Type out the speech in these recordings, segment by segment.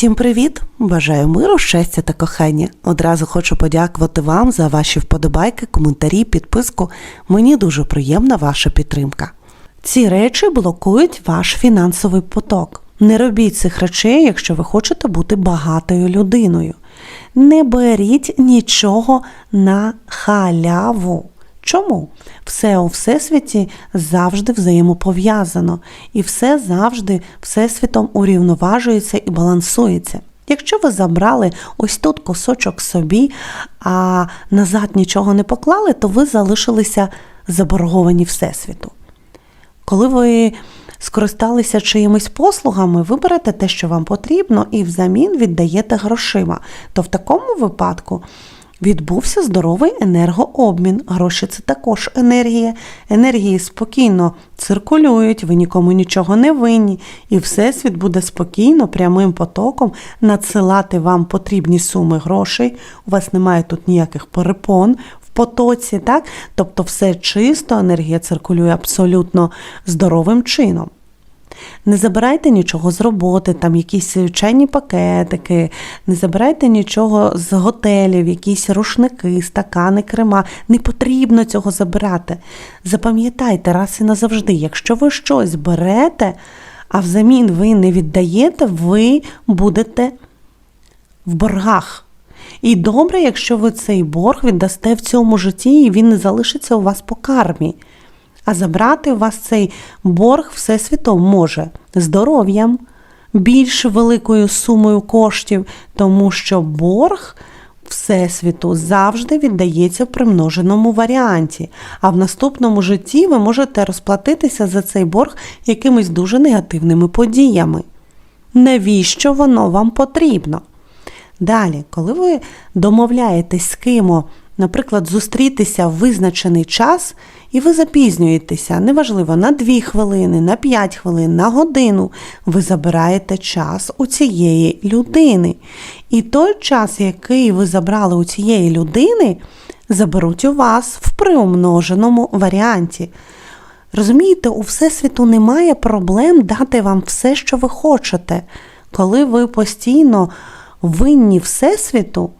Всім привіт! Бажаю миру, щастя та кохання. Одразу хочу подякувати вам за ваші вподобайки, коментарі, підписку. Мені дуже приємна ваша підтримка. Ці речі блокують ваш фінансовий поток. Не робіть цих речей, якщо ви хочете бути багатою людиною. Не беріть нічого на халяву. Чому? Все у всесвіті завжди взаємопов'язано, і все завжди всесвітом урівноважується і балансується. Якщо ви забрали ось тут кусочок собі, а назад нічого не поклали, то ви залишилися заборговані Всесвіту. Коли ви скористалися чиїмись послугами, ви берете те, що вам потрібно, і взамін віддаєте грошима. То в такому випадку відбувся здоровий енергообмін. Гроші це також енергія. Енергії спокійно циркулюють, ви нікому нічого не винні, і Всесвіт буде спокійно, прямим потоком надсилати вам потрібні суми грошей. У вас немає тут ніяких перепон в потоці, так? Тобто все чисто, енергія циркулює абсолютно здоровим чином. Не забирайте нічого з роботи, там якісь чайні пакетики, не забирайте нічого з готелів, якісь рушники, стакани, крема. Не потрібно цього забирати. Запам'ятайте раз і назавжди, якщо ви щось берете, а взамін ви не віддаєте, ви будете в боргах. І добре, якщо ви цей борг віддасте в цьому житті, і він не залишиться у вас по кармі. А забрати у вас цей борг Всесвітом може здоров'ям, більш великою сумою коштів, тому що борг Всесвіту завжди віддається в примноженому варіанті. А в наступному житті ви можете розплатитися за цей борг якимись дуже негативними подіями. Навіщо воно вам потрібно? Далі, коли ви домовляєтесь з ким, наприклад, зустрітися в визначений час, і ви запізнюєтеся, неважливо, на 2 хвилини, на 5 хвилин, на годину, ви забираєте час у цієї людини. І той час, який ви забрали у цієї людини, заберуть у вас в приумноженому варіанті. Розумієте, у Всесвіту немає проблем дати вам все, що ви хочете. Коли ви постійно винні Всесвіту,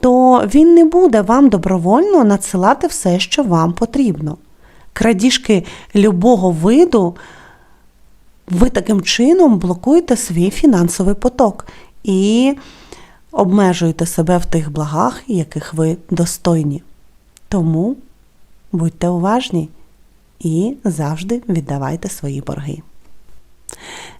то він не буде вам добровольно надсилати все, що вам потрібно. Крадіжки любого виду, ви таким чином блокуєте свій фінансовий поток і обмежуєте себе в тих благах, яких ви достойні. Тому будьте уважні і завжди віддавайте свої борги.